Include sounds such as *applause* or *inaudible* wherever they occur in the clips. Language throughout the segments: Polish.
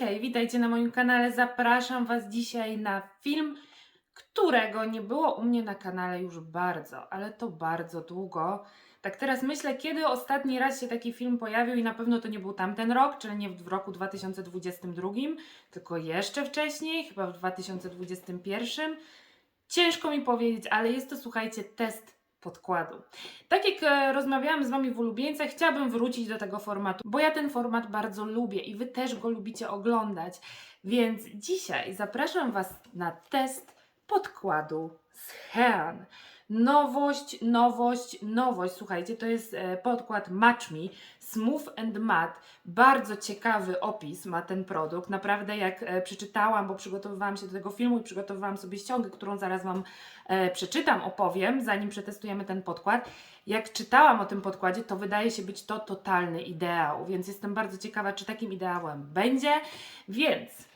hej, witajcie na moim kanale. Zapraszam Was dzisiaj na film, którego nie było u mnie na kanale już bardzo, ale to bardzo długo. Tak teraz myślę, kiedy ostatni raz się taki film pojawił i na pewno to nie był tamten rok, czyli nie w roku 2022, tylko jeszcze wcześniej, chyba w 2021. Ciężko mi powiedzieć, ale jest to, słuchajcie, test podkładu. Tak jak e, rozmawiałam z Wami w ulubieńcach, chciałabym wrócić do tego formatu, bo ja ten format bardzo lubię i Wy też go lubicie oglądać. Więc dzisiaj zapraszam Was na test podkładu z Hean. Nowość, nowość, nowość. Słuchajcie, to jest e, podkład Match Me Smooth and Matte. Bardzo ciekawy opis ma ten produkt. Naprawdę jak e, przeczytałam, bo przygotowywałam się do tego filmu i przygotowywałam sobie ściągę, którą zaraz Wam e, przeczytam, opowiem, zanim przetestujemy ten podkład. Jak czytałam o tym podkładzie, to wydaje się być to totalny ideał, więc jestem bardzo ciekawa, czy takim ideałem będzie. Więc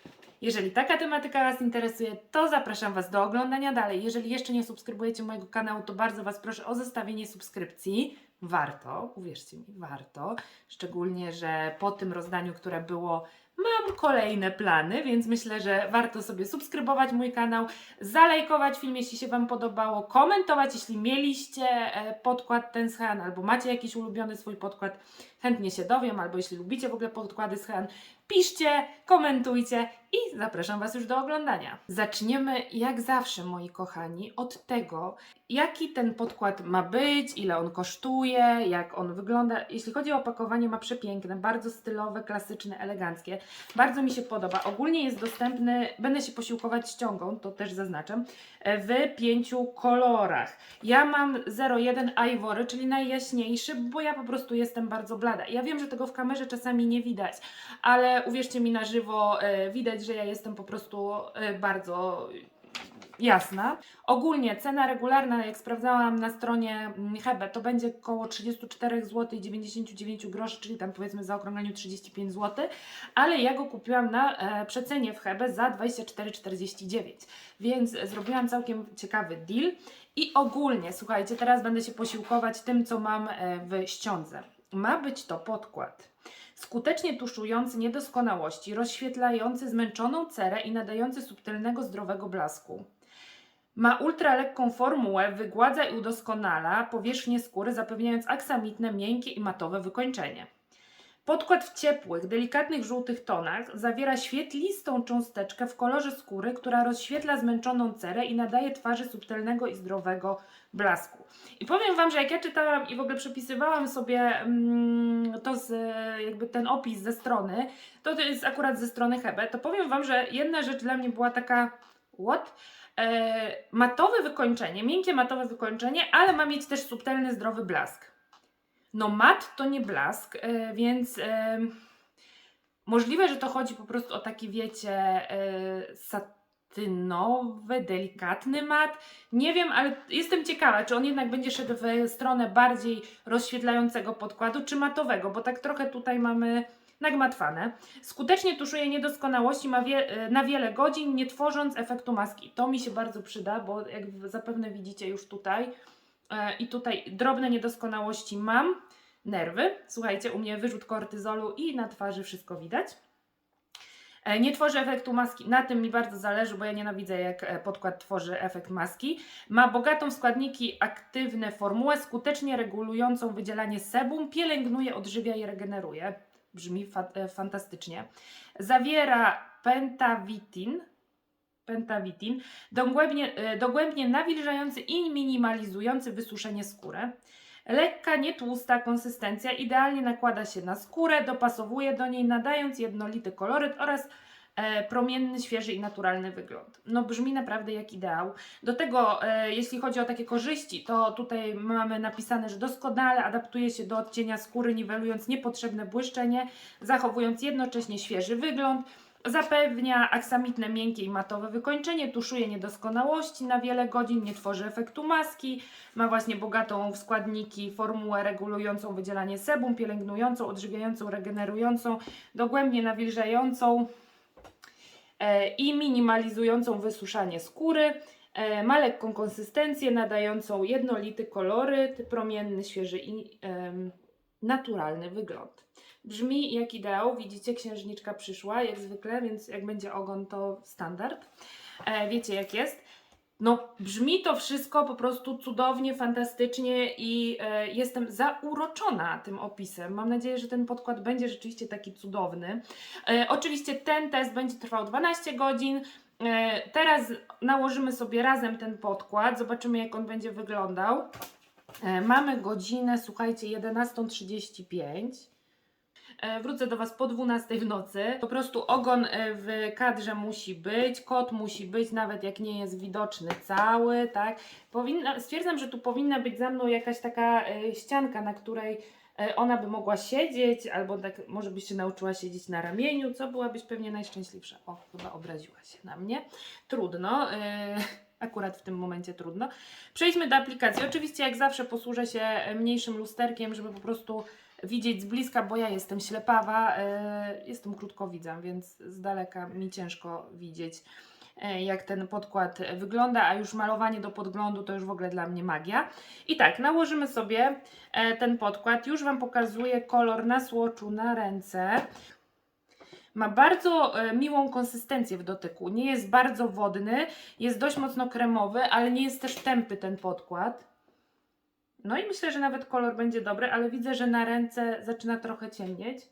jeżeli taka tematyka Was interesuje, to zapraszam Was do oglądania dalej. Jeżeli jeszcze nie subskrybujecie mojego kanału, to bardzo Was proszę o zostawienie subskrypcji. Warto, uwierzcie mi, warto. Szczególnie, że po tym rozdaniu, które było, mam kolejne plany, więc myślę, że warto sobie subskrybować mój kanał, zalajkować film, jeśli się Wam podobało, komentować, jeśli mieliście e, podkład ten z Han, albo macie jakiś ulubiony swój podkład, chętnie się dowiem, albo jeśli lubicie w ogóle podkłady z Han, piszcie, komentujcie i zapraszam Was już do oglądania. Zaczniemy jak zawsze, moi kochani, od tego, jaki ten podkład ma być, ile on kosztuje, jak on wygląda. Jeśli chodzi o opakowanie, ma przepiękne, bardzo stylowe, klasyczne, eleganckie. Bardzo mi się podoba. Ogólnie jest dostępny, będę się posiłkować ściągą, to też zaznaczam, w pięciu kolorach. Ja mam 01 Ivory, czyli najjaśniejszy, bo ja po prostu jestem bardzo blada. Ja wiem, że tego w kamerze czasami nie widać, ale uwierzcie mi na żywo, e, widać, że ja jestem po prostu e, bardzo jasna. Ogólnie cena regularna, jak sprawdzałam na stronie Hebe, to będzie około 34 zł i 99 groszy, czyli tam powiedzmy za okrągleniu 35 zł, ale ja go kupiłam na e, przecenie w Hebe za 24,49, więc zrobiłam całkiem ciekawy deal. I ogólnie, słuchajcie, teraz będę się posiłkować tym, co mam e, w ściądze. Ma być to podkład skutecznie tuszujący niedoskonałości, rozświetlający zmęczoną cerę i nadający subtelnego, zdrowego blasku. Ma ultralekką formułę, wygładza i udoskonala powierzchnię skóry, zapewniając aksamitne, miękkie i matowe wykończenie. Podkład w ciepłych, delikatnych żółtych tonach zawiera świetlistą cząsteczkę w kolorze skóry, która rozświetla zmęczoną cerę i nadaje twarzy subtelnego i zdrowego blasku. I powiem Wam, że jak ja czytałam i w ogóle przepisywałam sobie mm, to z, jakby ten opis ze strony, to to jest akurat ze strony Hebe, to powiem Wam, że jedna rzecz dla mnie była taka what? E, matowe wykończenie, miękkie matowe wykończenie, ale ma mieć też subtelny, zdrowy blask. No mat to nie blask, e, więc e, możliwe, że to chodzi po prostu o taki, wiecie, satynowy, delikatny mat. Nie wiem, ale jestem ciekawa, czy on jednak będzie szedł w stronę bardziej rozświetlającego podkładu, czy matowego, bo tak trochę tutaj mamy nagmatwane. Skutecznie tuszuje niedoskonałości wie, e, na wiele godzin, nie tworząc efektu maski. To mi się bardzo przyda, bo jak zapewne widzicie już tutaj, E, I tutaj drobne niedoskonałości mam. Nerwy. Słuchajcie, u mnie wyrzut kortyzolu i na twarzy wszystko widać. E, Nie tworzy efektu maski, na tym mi bardzo zależy, bo ja nienawidzę jak e, podkład tworzy efekt maski. Ma bogatą w składniki aktywne formułę, skutecznie regulującą wydzielanie sebum, pielęgnuje, odżywia i regeneruje. Brzmi fa e, fantastycznie. Zawiera pentawitin, pentawitin, dogłębnie, e, dogłębnie nawilżający i minimalizujący wysuszenie skóry. Lekka, nietłusta konsystencja idealnie nakłada się na skórę, dopasowuje do niej, nadając jednolity koloryt oraz promienny, świeży i naturalny wygląd. No brzmi naprawdę jak ideał. Do tego, e, jeśli chodzi o takie korzyści, to tutaj mamy napisane, że doskonale adaptuje się do odcienia skóry, niwelując niepotrzebne błyszczenie, zachowując jednocześnie świeży wygląd. Zapewnia aksamitne, miękkie i matowe wykończenie, tuszuje niedoskonałości na wiele godzin, nie tworzy efektu maski, ma właśnie bogatą w składniki formułę regulującą wydzielanie sebum, pielęgnującą, odżywiającą, regenerującą, dogłębnie nawilżającą e, i minimalizującą wysuszanie skóry. E, ma lekką konsystencję, nadającą jednolity koloryt, promienny, świeży i naturalny wygląd. Brzmi jak ideał, widzicie, księżniczka przyszła, jak zwykle, więc jak będzie ogon, to standard. E, wiecie jak jest. No, brzmi to wszystko po prostu cudownie, fantastycznie i e, jestem zauroczona tym opisem. Mam nadzieję, że ten podkład będzie rzeczywiście taki cudowny. E, oczywiście ten test będzie trwał 12 godzin. E, teraz nałożymy sobie razem ten podkład, zobaczymy jak on będzie wyglądał. E, mamy godzinę, słuchajcie, 11.35. E, Wrócę do Was po 12 w nocy. Po prostu ogon e, w kadrze musi być, kot musi być, nawet jak nie jest widoczny cały, tak? Powinna, stwierdzam, że tu powinna być za mną jakaś taka e, ścianka, na której ona by mogła siedzieć, albo tak może byś się nauczyła siedzieć na ramieniu, co byłabyś pewnie najszczęśliwsza. O, chyba obraziła się na mnie. Trudno. *laughs* Akurat w tym momencie trudno. Przejdźmy do aplikacji. Oczywiście, jak zawsze, posłużę się mniejszym lusterkiem, żeby po prostu widzieć z bliska, bo ja jestem ślepawa, e, jestem krótkowidzem, więc z daleka mi ciężko widzieć, e, jak ten podkład wygląda, a już malowanie do podglądu to już w ogóle dla mnie magia. I tak, nałożymy sobie e, ten podkład. Już Wam pokazuję kolor na słoczu, na ręce. Ma bardzo miłą konsystencję w dotyku. Nie jest bardzo wodny, jest dość mocno kremowy, ale nie jest też tępy ten podkład. No i myślę, że nawet kolor będzie dobry, ale widzę, że na ręce zaczyna trochę ciemnieć.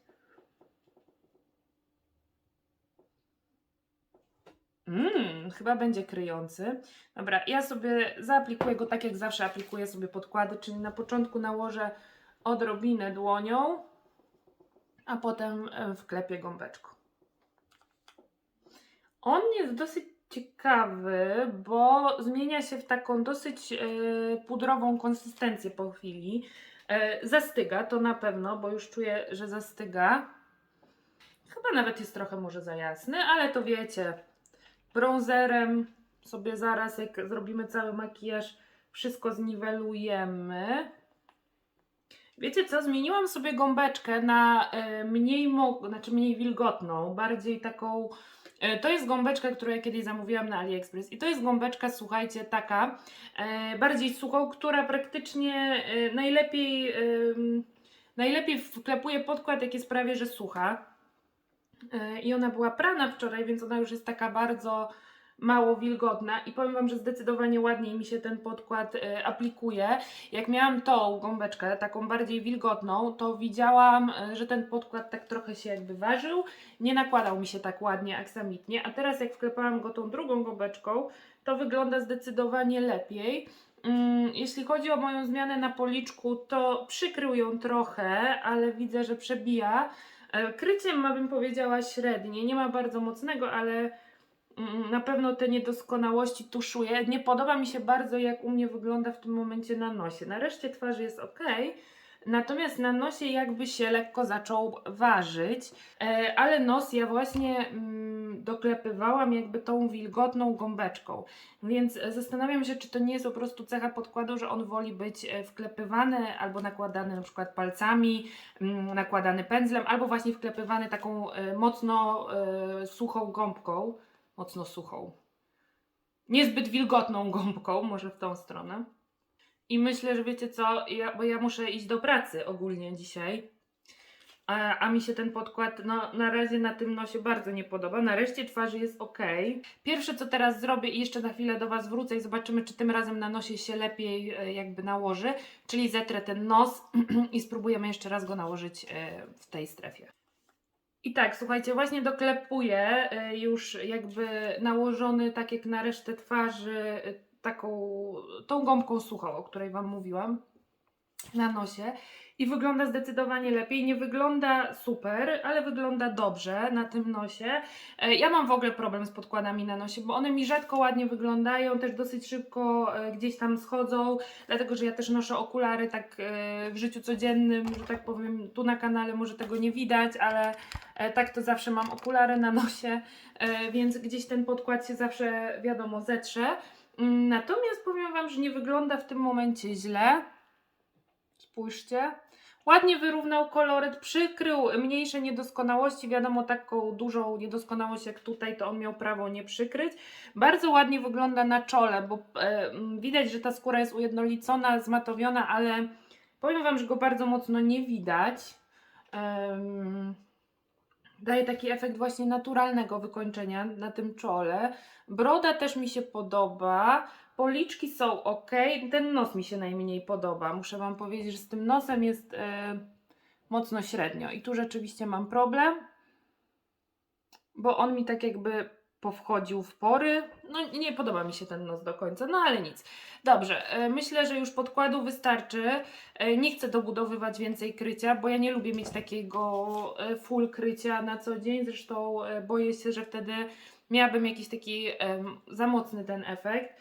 Mmm, chyba będzie kryjący. Dobra, ja sobie zaaplikuję go tak jak zawsze aplikuję sobie podkłady, czyli na początku nałożę odrobinę dłonią, a potem e, wklepię gąbeczką. On jest dosyć ciekawy, bo zmienia się w taką dosyć e, pudrową konsystencję po chwili. E, zastyga to na pewno, bo już czuję, że zastyga. Chyba nawet jest trochę może za jasny, ale to wiecie, bronzerem sobie zaraz, jak zrobimy cały makijaż, wszystko zniwelujemy. Wiecie co, zmieniłam sobie gąbeczkę na e, mniej, znaczy mniej wilgotną, bardziej taką To jest gąbeczka, którą ja kiedyś zamówiłam na AliExpress. I to jest gąbeczka, słuchajcie, taka e, bardziej suchą, która praktycznie e, najlepiej, najlepiej wklepuje podkład, jak jest prawie że sucha. E, I ona była prana wczoraj, więc ona już jest taka bardzo mało wilgotna i powiem Wam, że zdecydowanie ładniej mi się ten podkład e, aplikuje. Jak miałam tą gąbeczkę, taką bardziej wilgotną, to widziałam, e, że ten podkład tak trochę się jakby ważył, nie nakładał mi się tak ładnie, aksamitnie, a teraz jak wklepałam go tą drugą gąbeczką, to wygląda zdecydowanie lepiej. Mm, Jeśli chodzi o moją zmianę na policzku, to przykrył ją trochę, ale widzę, że przebija. E, Kryciem ma bym powiedziała średnie, nie ma bardzo mocnego, ale na pewno te niedoskonałości tuszuje. Nie podoba mi się bardzo, jak u mnie wygląda w tym momencie na nosie. Na reszcie twarzy jest ok, natomiast na nosie jakby się lekko zaczął ważyć, e, ale nos ja właśnie mm, doklepywałam jakby tą wilgotną gąbeczką. Więc zastanawiam się, czy to nie jest po prostu cecha podkładu, że on woli być e, wklepywany albo nakładany na przykład palcami, mm, nakładany pędzlem, albo właśnie wklepywany taką e, mocno suchą gąbką. Mocno suchą. Niezbyt wilgotną gąbką, może w tą stronę. I myślę, że wiecie co, ja, bo ja muszę iść do pracy ogólnie dzisiaj. A, a mi się ten podkład no, na razie na tym nosie bardzo nie podoba. Na reszcie twarzy jest ok. Pierwsze co teraz zrobię i jeszcze na chwilę do Was wrócę i zobaczymy, czy tym razem na nosie się lepiej e, jakby nałoży. Czyli zetrę ten nos *clears throat* i spróbujemy jeszcze raz go nałożyć e, w tej strefie. I tak, słuchajcie, właśnie doklepuję e, już jakby nałożony tak jak na resztę twarzy e, taką tą gąbką suchą, o której Wam mówiłam na nosie i wygląda zdecydowanie lepiej. Nie wygląda super, ale wygląda dobrze na tym nosie. E, Ja mam w ogóle problem z podkładami na nosie, bo one mi rzadko ładnie wyglądają, też dosyć szybko e, gdzieś tam schodzą, dlatego że ja też noszę okulary tak e, w życiu codziennym, że tak powiem, tu na kanale może tego nie widać, ale tak to zawsze mam okulary na nosie, więc gdzieś ten podkład się zawsze, wiadomo, zetrze. Mm, Natomiast powiem Wam, że nie wygląda w tym momencie źle. Spójrzcie. Ładnie wyrównał koloryt, przykrył mniejsze niedoskonałości. Wiadomo, taką dużą niedoskonałość jak tutaj, to on miał prawo nie przykryć. Bardzo ładnie wygląda na czole, bo e, widać, że ta skóra jest ujednolicona, zmatowiona, ale powiem Wam, że go bardzo mocno nie widać. em, daje taki efekt właśnie naturalnego wykończenia na tym czole. Broda też mi się podoba. Policzki są ok. Ten nos mi się najmniej podoba. Muszę Wam powiedzieć, że z tym nosem jest e, mocno średnio. I tu rzeczywiście mam problem, bo on mi tak jakby powchodził w pory. No nie podoba mi się ten nos do końca, no ale nic. Dobrze, e, myślę, że już podkładu wystarczy. E, Nie chcę dobudowywać więcej krycia, bo ja nie lubię mieć takiego e, full krycia na co dzień. Zresztą boję się, że wtedy miałabym jakiś taki za mocny ten efekt.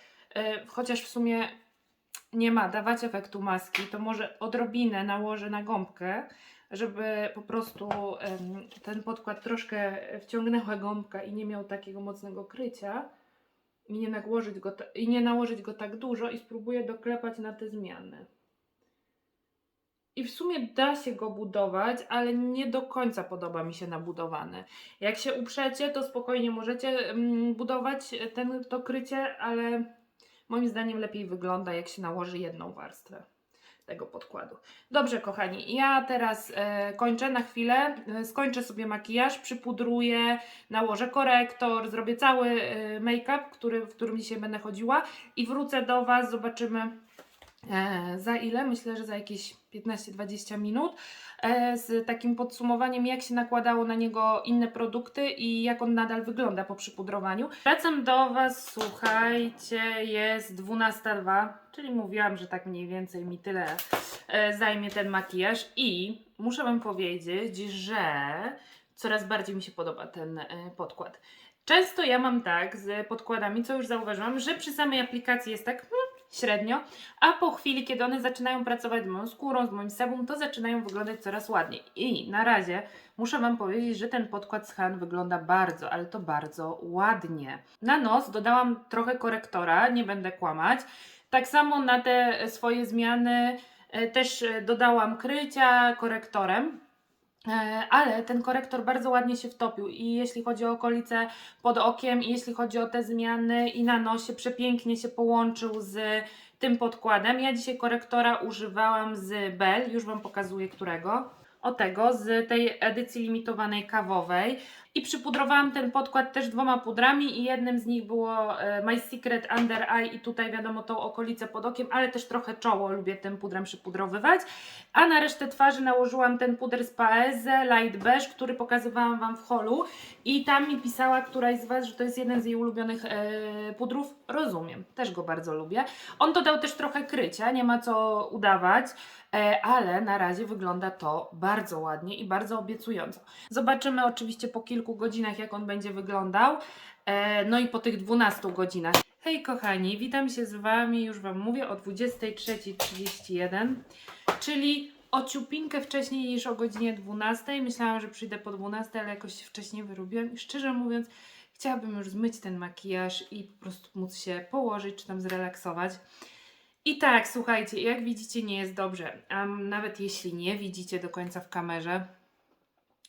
Chociaż w sumie nie ma dawać efektu maski, to może odrobinę nałożę na gąbkę, żeby po prostu ten podkład troszkę wciągnęła gąbkę i nie miał takiego mocnego krycia i nie nałożyć go, i nie nałożyć go tak dużo i spróbuję doklepać na te zmiany. I w sumie da się go budować, ale nie do końca podoba mi się nabudowany. Jak się uprzecie, to spokojnie możecie budować ten, to krycie, ale moim zdaniem lepiej wygląda, jak się nałoży jedną warstwę tego podkładu. Dobrze, kochani, ja teraz e, kończę na chwilę. E, skończę sobie makijaż, przypudruję, nałożę korektor, zrobię cały e, make-up, który, w którym dzisiaj będę chodziła i wrócę do Was. Zobaczymy za ile. Myślę, że za jakieś 15-20 minut. E, z takim podsumowaniem, jak się nakładało na niego inne produkty i jak on nadal wygląda po przypudrowaniu. Wracam do Was, słuchajcie, jest 12.02, czyli mówiłam, że tak mniej więcej mi tyle e, zajmie ten makijaż i muszę Wam powiedzieć, że coraz bardziej mi się podoba ten e, podkład. Często ja mam tak z podkładami, co już zauważyłam, że przy samej aplikacji jest tak hmm, średnio, a po chwili, kiedy one zaczynają pracować z moją skórą, z moim sebum, to zaczynają wyglądać coraz ładniej. I na razie muszę Wam powiedzieć, że ten podkład z Han wygląda bardzo, ale to bardzo ładnie. Na nos dodałam trochę korektora, nie będę kłamać. Tak samo na te swoje zmiany e, też e, dodałam krycia korektorem. E, Ale ten korektor bardzo ładnie się wtopił i jeśli chodzi o okolice pod okiem i jeśli chodzi o te zmiany i na nosie, przepięknie się połączył z tym podkładem. Ja dzisiaj korektora używałam z Bell, już Wam pokazuję którego. O tego, z tej edycji limitowanej kawowej. I przypudrowałam ten podkład też dwoma pudrami i jednym z nich było e, My Secret Under Eye i tutaj wiadomo tą okolicę pod okiem, ale też trochę czoło lubię tym pudrem przypudrowywać. A na resztę twarzy nałożyłam ten puder z Paese Light Beige, który pokazywałam Wam w holu i tam mi pisała któraś z Was, że to jest jeden z jej ulubionych e, pudrów. Rozumiem, też go bardzo lubię. On dodał też trochę krycia, nie ma co udawać, ale na razie wygląda to bardzo ładnie i bardzo obiecująco. Zobaczymy oczywiście po kilku godzinach, jak on będzie wyglądał. E, no i po tych 12 godzinach. Hej kochani, witam się z Wami, już Wam mówię o 23.31, czyli o ciupinkę wcześniej niż o godzinie 12. Myślałam, że przyjdę po 12, ale jakoś się wcześniej wyrobiłam i szczerze mówiąc, chciałabym już zmyć ten makijaż i po prostu móc się położyć czy tam zrelaksować. I tak, słuchajcie, jak widzicie, nie jest dobrze. A nawet jeśli nie widzicie do końca w kamerze,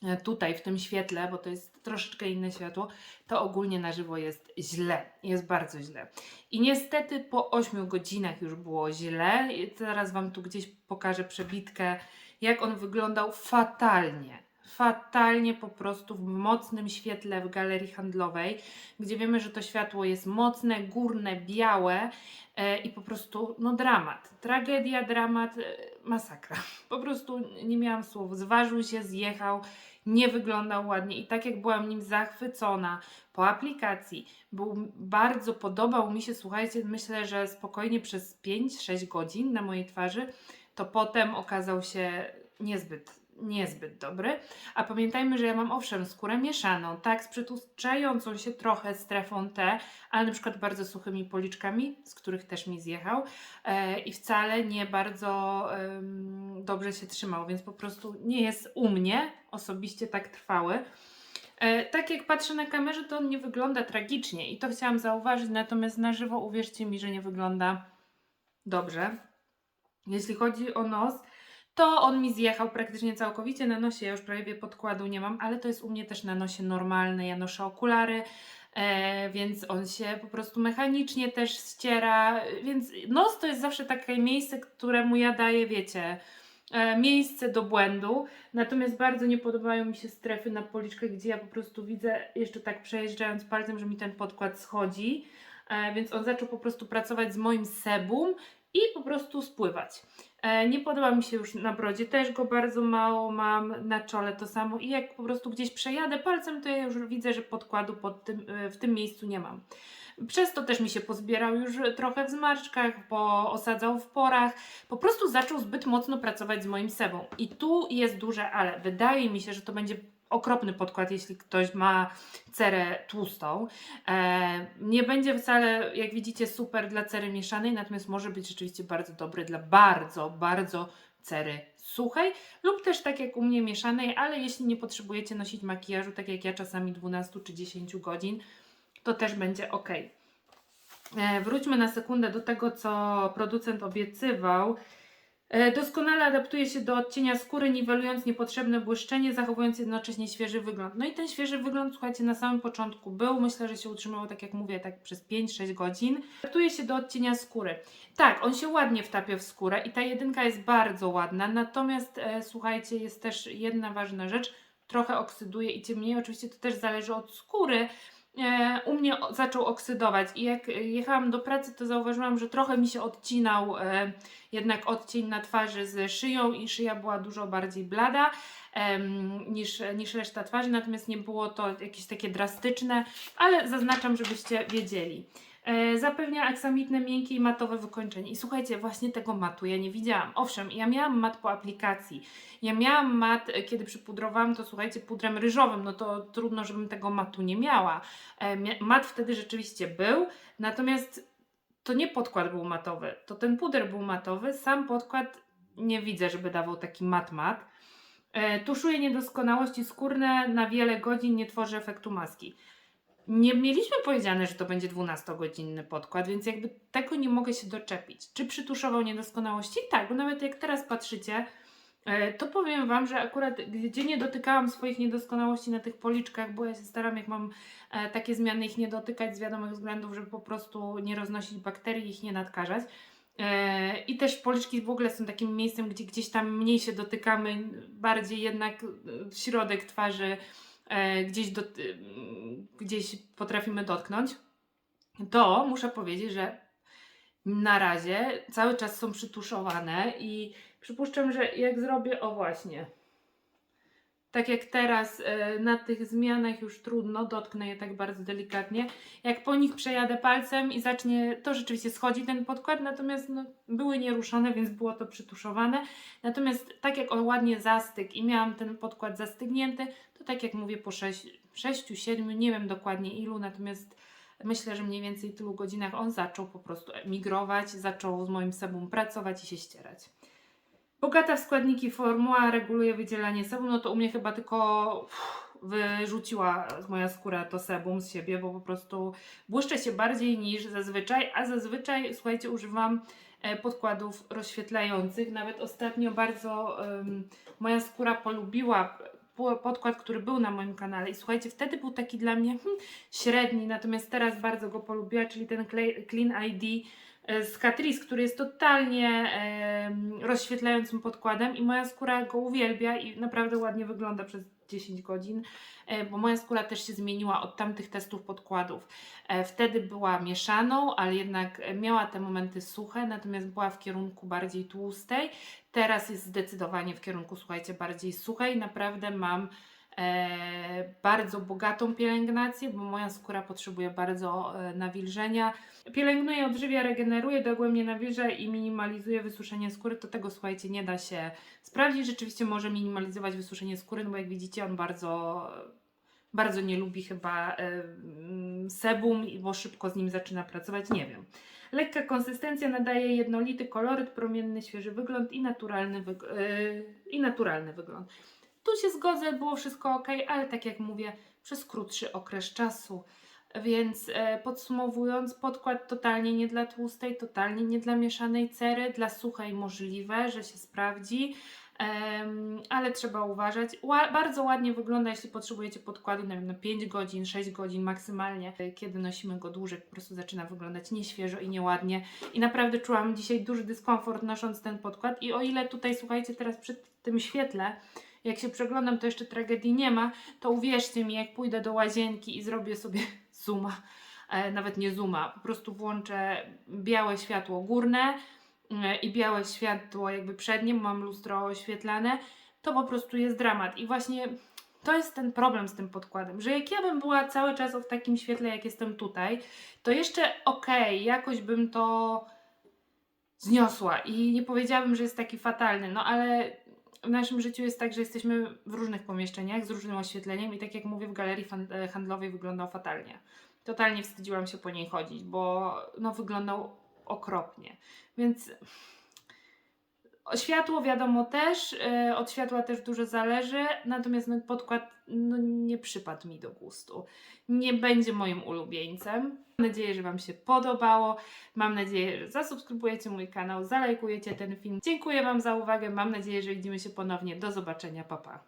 e, tutaj w tym świetle, bo to jest troszeczkę inne światło, to ogólnie na żywo jest źle. Jest bardzo źle. I niestety po 8 godzinach już było źle. I Zaraz Wam tu gdzieś pokażę przebitkę, jak on wyglądał fatalnie. Fatalnie po prostu w mocnym świetle w galerii handlowej, gdzie wiemy, że to światło jest mocne, górne, białe e, i po prostu no dramat. Tragedia, dramat, e, masakra. *laughs* Po prostu nie miałam słów. Zważył się, zjechał, nie wyglądał ładnie i tak jak byłam nim zachwycona po aplikacji, był bardzo podobał mi się, słuchajcie, myślę, że spokojnie przez 5-6 godzin na mojej twarzy, to potem okazał się niezbyt, niezbyt dobry. A pamiętajmy, że ja mam owszem skórę mieszaną, tak, z przytłuszczającą się trochę strefą T, ale na przykład bardzo suchymi policzkami, z których też mi zjechał e, i wcale nie bardzo em, dobrze się trzymał, więc po prostu nie jest u mnie osobiście tak trwały. E, tak jak patrzę na kamerze, to on nie wygląda tragicznie i to chciałam zauważyć, natomiast na żywo uwierzcie mi, że nie wygląda dobrze. Jeśli chodzi o nos, to on mi zjechał praktycznie całkowicie na nosie. Ja już prawie podkładu nie mam, ale to jest u mnie też na nosie normalne. Ja noszę okulary, e, więc on się po prostu mechanicznie też ściera. Więc nos to jest zawsze takie miejsce, któremu ja daję, wiecie, e, miejsce do błędu. Natomiast bardzo nie podobają mi się strefy na policzkach, gdzie ja po prostu widzę, jeszcze tak przejeżdżając palcem, że mi ten podkład schodzi. E, więc on zaczął po prostu pracować z moim sebum i po prostu spływać. E, nie podoba mi się już na brodzie, też go bardzo mało mam, na czole to samo i jak po prostu gdzieś przejadę palcem, to ja już widzę, że podkładu pod tym, e, w tym miejscu nie mam. Przez to też mi się pozbierał już trochę w zmarszczkach, bo osadzał w porach. Po prostu zaczął zbyt mocno pracować z moim sebą. I tu jest duże ale. Wydaje mi się, że to będzie okropny podkład, jeśli ktoś ma cerę tłustą. E, nie będzie wcale, jak widzicie, super dla cery mieszanej, natomiast może być rzeczywiście bardzo dobry dla bardzo, bardzo cery suchej lub też tak jak u mnie mieszanej, ale jeśli nie potrzebujecie nosić makijażu, tak jak ja czasami 12 czy 10 godzin, to też będzie ok. E, wróćmy na sekundę do tego, co producent obiecywał. E, Doskonale adaptuje się do odcienia skóry, niwelując niepotrzebne błyszczenie, zachowując jednocześnie świeży wygląd. No i ten świeży wygląd, słuchajcie, na samym początku był. Myślę, że się utrzymał, tak jak mówię, tak przez 5-6 godzin. Adaptuje się do odcienia skóry. Tak, on się ładnie wtapia w skórę i ta jedynka jest bardzo ładna. Natomiast e, słuchajcie, jest też jedna ważna rzecz. Trochę oksyduje i ciemnieje. Oczywiście to też zależy od skóry, u mnie zaczął oksydować i jak e, jechałam do pracy, to zauważyłam, że trochę mi się odcinał e, jednak odcień na twarzy z szyją i szyja była dużo bardziej blada niż, niż reszta twarzy, natomiast nie było to jakieś takie drastyczne, ale zaznaczam, żebyście wiedzieli. E, zapewnia aksamitne, miękkie i matowe wykończenie. I słuchajcie, właśnie tego matu ja nie widziałam. Owszem, ja miałam mat po aplikacji. Ja miałam mat, e, kiedy przypudrowałam to, słuchajcie, pudrem ryżowym, no to trudno, żebym tego matu nie miała. E, mat wtedy rzeczywiście był, natomiast to nie podkład był matowy, to ten puder był matowy, sam podkład nie widzę, żeby dawał taki mat-mat. Tuszuje niedoskonałości skórne na wiele godzin, nie tworzy efektu maski. Nie mieliśmy powiedziane, że to będzie 12-godzinny podkład, więc jakby tego nie mogę się doczepić. Czy przytuszował niedoskonałości? Tak, bo nawet jak teraz patrzycie, e, to powiem Wam, że akurat gdzie nie dotykałam swoich niedoskonałości na tych policzkach, bo ja się staram, jak mam e, takie zmiany, ich nie dotykać z wiadomych względów, żeby po prostu nie roznosić bakterii, ich nie nadkażać. E, I też policzki w ogóle są takim miejscem, gdzie gdzieś tam mniej się dotykamy, bardziej jednak środek twarzy gdzieś, do, gdzieś potrafimy dotknąć. To muszę powiedzieć, że na razie cały czas są przytuszowane i przypuszczam, że jak zrobię, o właśnie, tak jak teraz e, na tych zmianach już trudno, dotknę je tak bardzo delikatnie. Jak po nich przejadę palcem i zacznie, to rzeczywiście schodzi ten podkład, natomiast no, były nieruszone, więc było to przytuszowane. Natomiast tak jak on ładnie zastygł i miałam ten podkład zastygnięty, to tak jak mówię po 6, 7, nie wiem dokładnie ilu, natomiast myślę, że mniej więcej tylu godzinach on zaczął po prostu migrować, zaczął z moim sebum pracować i się ścierać. Bogata w składniki formuła reguluje wydzielanie sebum, no to u mnie chyba tylko wyrzuciła moja skóra to sebum z siebie, bo po prostu błyszczę się bardziej niż zazwyczaj, a zazwyczaj, słuchajcie, używam e, podkładów rozświetlających. Nawet ostatnio bardzo em, moja skóra polubiła po- podkład, który był na moim kanale i słuchajcie, wtedy był taki dla mnie hmm, średni, natomiast teraz bardzo go polubiła, czyli ten Cle- Clean ID z Catrice, który jest totalnie rozświetlającym podkładem i moja skóra go uwielbia i naprawdę ładnie wygląda przez 10 godzin, e, bo moja skóra też się zmieniła od tamtych testów podkładów. E, Wtedy była mieszaną, ale jednak e, miała te momenty suche, natomiast była w kierunku bardziej tłustej. Teraz jest zdecydowanie w kierunku, słuchajcie, bardziej suchej. Naprawdę mam e, bardzo bogatą pielęgnację, bo moja skóra potrzebuje bardzo e, nawilżenia. Pielęgnuje, odżywia, regeneruje, dogłębnie nawilża i minimalizuje wysuszenie skóry. To tego, słuchajcie, nie da się sprawdzić. Rzeczywiście może minimalizować wysuszenie skóry, no bo jak widzicie, on bardzo bardzo nie lubi chyba e, mm, sebum, bo szybko z nim zaczyna pracować, nie wiem. Lekka konsystencja nadaje jednolity koloryt, promienny, świeży wygląd i naturalny, wyg- e, i naturalny wygląd. Tu się zgodzę, było wszystko ok, ale tak jak mówię, przez krótszy okres czasu. Więc e, podsumowując, podkład totalnie nie dla tłustej, totalnie nie dla mieszanej cery, dla suchej możliwe, że się sprawdzi. Ale trzeba uważać. Bardzo ładnie wygląda, jeśli potrzebujecie podkładu nie wiem, na 5 godzin, 6 godzin maksymalnie. Kiedy nosimy go dłużej, po prostu zaczyna wyglądać nieświeżo i nieładnie. I naprawdę czułam dzisiaj duży dyskomfort nosząc ten podkład. I o ile tutaj, słuchajcie, teraz przy tym świetle, jak się przeglądam, to jeszcze tragedii nie ma, to uwierzcie mi, jak pójdę do łazienki i zrobię sobie *laughs* zooma, e, nawet nie zooma, po prostu włączę białe światło górne e, i białe światło jakby przednie, mam lustro oświetlane, to po prostu jest dramat. I właśnie to jest ten problem z tym podkładem, że jak ja bym była cały czas w takim świetle, jak jestem tutaj, to jeszcze okej, jakoś bym to zniosła i nie powiedziałabym, że jest taki fatalny, no ale w naszym życiu jest tak, że jesteśmy w różnych pomieszczeniach z różnym oświetleniem i tak jak mówię, w galerii e, handlowej wyglądał fatalnie. Totalnie wstydziłam się po niej chodzić, bo no, wyglądał okropnie. Więc światło wiadomo też, e, od światła też dużo zależy, natomiast no, podkład no, nie przypadł mi do gustu. Nie będzie moim ulubieńcem. Mam nadzieję, że Wam się podobało. Mam nadzieję, że zasubskrybujecie mój kanał, zalajkujecie ten film. Dziękuję Wam za uwagę. Mam nadzieję, że widzimy się ponownie. Do zobaczenia. Pa, pa.